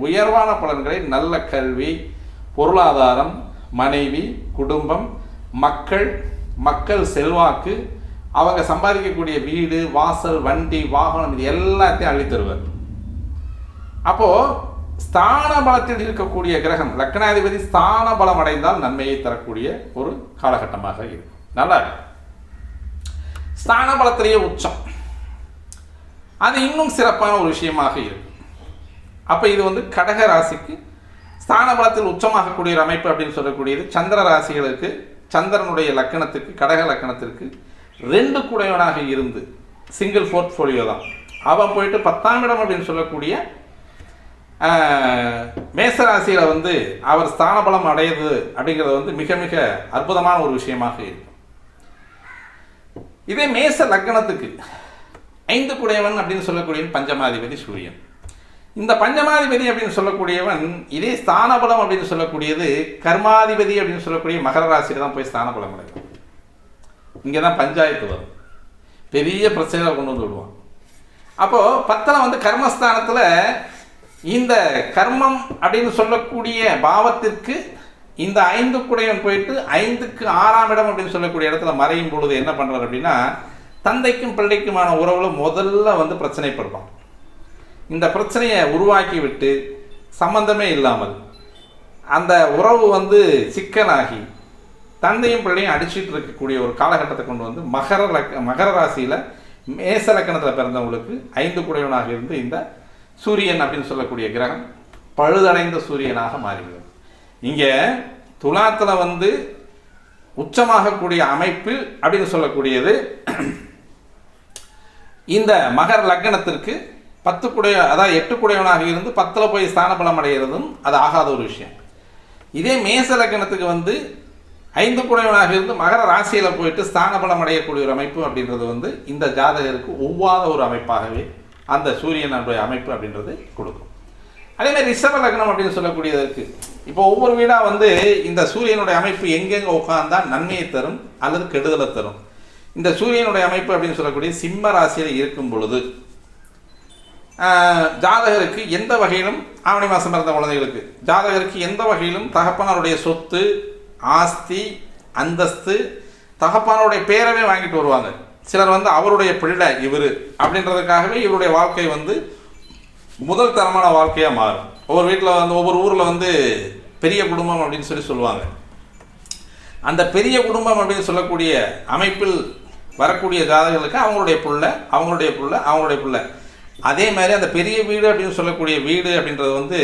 உயர்வான பலன்களை நல்ல கல்வி பொருளாதாரம் மனைவி குடும்பம் மக்கள் மக்கள் செல்வாக்கு அவங்க சம்பாதிக்கக்கூடிய வீடு வாசல் வண்டி வாகனம் இது எல்லாத்தையும் அள்ளித்தருவார் அப்போ ஸ்தான பலத்தில் இருக்கக்கூடிய கிரகம் லக்னாதிபதி ஸ்தான பலம் அடைந்தால் நன்மையை தரக்கூடிய ஒரு காலகட்டமாக இருக்கும். நல்லா ஸ்தான பலத்திலேயே உச்சம். அது இன்னும் சிறப்பான ஒரு விஷயமாக இருக்கும். அப்போ இது வந்து கடக ராசிக்கு ஸ்தான பலத்தில் உச்சமாகக்கூடிய ஒரு அமைப்பு அப்படின்னு சொல்லக்கூடியது. சந்திர ராசிகளுக்கு சந்திரனுடைய லக்கணத்துக்கு கடக லக்கணத்திற்கு ரெண்டு குடையவனாக இருந்து சிங்கிள் போர்ட்ஃபோலியோ தான். அவன் போயிட்டு பத்தாம் இடம் அப்படின்னு சொல்லக்கூடிய மேசராசியில் மேச ராசியில் வந்து அவர் ஸ்தானபலம் அடையுது அப்படிங்கிறது வந்து மிக மிக அற்புதமான ஒரு விஷயமாக இருக்கும். இதே மேச லக்னத்துக்கு ஐந்து குடையவன் அப்படின்னு சொல்லக்கூடிய பஞ்சமாதிபதி சூரியன். இந்த பஞ்சமாதிபதி அப்படின்னு சொல்லக்கூடியவன் இதே ஸ்தானபலம் அப்படின்னு சொல்லக்கூடியது கர்மாதிபதி அப்படின்னு சொல்லக்கூடிய மகர ராசியில் தான் போய் ஸ்தானபலம் கிடைக்கும் இங்கே தான் பஞ்சாயத்து வரும். பெரிய பிரச்சனை கொண்டு வந்து விடுவான். அப்போது பத்தலம் வந்து கர்மஸ்தானத்தில் இந்த கர்மம் அப்படின்னு சொல்லக்கூடிய பாவத்திற்கு இந்த ஐந்து குடையவன் போயிட்டு ஐந்துக்கு ஆறாம் இடம் அப்படின்னு சொல்லக்கூடிய இடத்துல மறையும் பொழுது என்ன பண்ணுறார் அப்படின்னா தந்தைக்கும் பிள்ளைக்குமான உறவுல முதல்ல வந்து பிரச்சனைப்படுவான். இந்த பிரச்சனையை உருவாக்கிவிட்டு சம்பந்தமே இல்லாமல் அந்த உறவு வந்து சிக்கலாகி தந்தையும் பிள்ளையும் அடிச்சிட்டு இருக்கக்கூடிய ஒரு காலகட்டத்தை கொண்டு வந்து மகர லக் மகர ராசியில் மேச லக்கணத்தில் பிறந்தவங்களுக்கு ஐந்து குடையவனாக இருந்து இந்த சூரியன் அப்படின்னு சொல்லக்கூடிய கிரகம் பழுதடைந்த சூரியனாக மாறுகிறது இங்கே துலாத்தில் வந்து உச்சமாகக்கூடிய அமைப்பு அப்படின்னு சொல்லக்கூடியது இந்த மகர லக்னத்திற்கு பத்து குடைய அதாவது எட்டு குடையவனாக இருந்து பத்தில் போய் ஸ்தான பலம் அடைகிறதும் அது ஆகாத ஒரு விஷயம். இதே மேச லக்கணத்துக்கு வந்து ஐந்து குடையவனாக இருந்து மகர ராசியில் போயிட்டு ஸ்தான பலம் அடையக்கூடிய ஒரு அமைப்பு அப்படின்றது வந்து இந்த ஜாதகருக்கு ஒவ்வாத ஒரு அமைப்பாகவே அந்த சூரியனுடைய அமைப்பு அப்படின்றது கொடுக்கும். அதே மாதிரி ரிஷப லக்னம் அப்படின்னு சொல்லக்கூடியதற்கு இப்போ ஒவ்வொரு வீடாக வந்து இந்த சூரியனுடைய அமைப்பு எங்கெங்கே உட்காந்தால் நன்மையை தரும் அல்லது கெடுதலை தரும். இந்த சூரியனுடைய அமைப்பு அப்படின்னு சொல்லக்கூடிய சிம்ம ராசியில் இருக்கும் பொழுது ஜாதகருக்கு எந்த வகையிலும் ஆவணி மாதம் பிறந்த குழந்தைகளுக்கு. ஜாதகருக்கு எந்த வகையிலும் தகப்பனாருடைய சொத்து ஆஸ்தி அந்தஸ்து தகப்பனாருடைய பேரவே வாங்கிட்டு வருவாங்க. சிலர் வந்து அவருடைய பிள்ளை இவர் அப்படின்றதுக்காகவே இவருடைய வாழ்க்கை வந்து முதல் தரமான வாழ்க்கையாக மாறும். ஒவ்வொரு வீட்டில் வந்து ஒவ்வொரு ஊரில் வந்து பெரிய குடும்பம் அப்படின்னு சொல்லி சொல்லுவாங்க. அந்த பெரிய குடும்பம் அப்படின்னு சொல்லக்கூடிய அமைப்பில் வரக்கூடிய ஜாதகர்களுக்கு அவங்களுடைய புள்ள அவங்களுடைய பிள்ளை அவங்களுடைய பிள்ளை. அதே மாதிரி அந்த பெரிய வீடு அப்படின்னு சொல்லக்கூடிய வீடு அப்படின்றது வந்து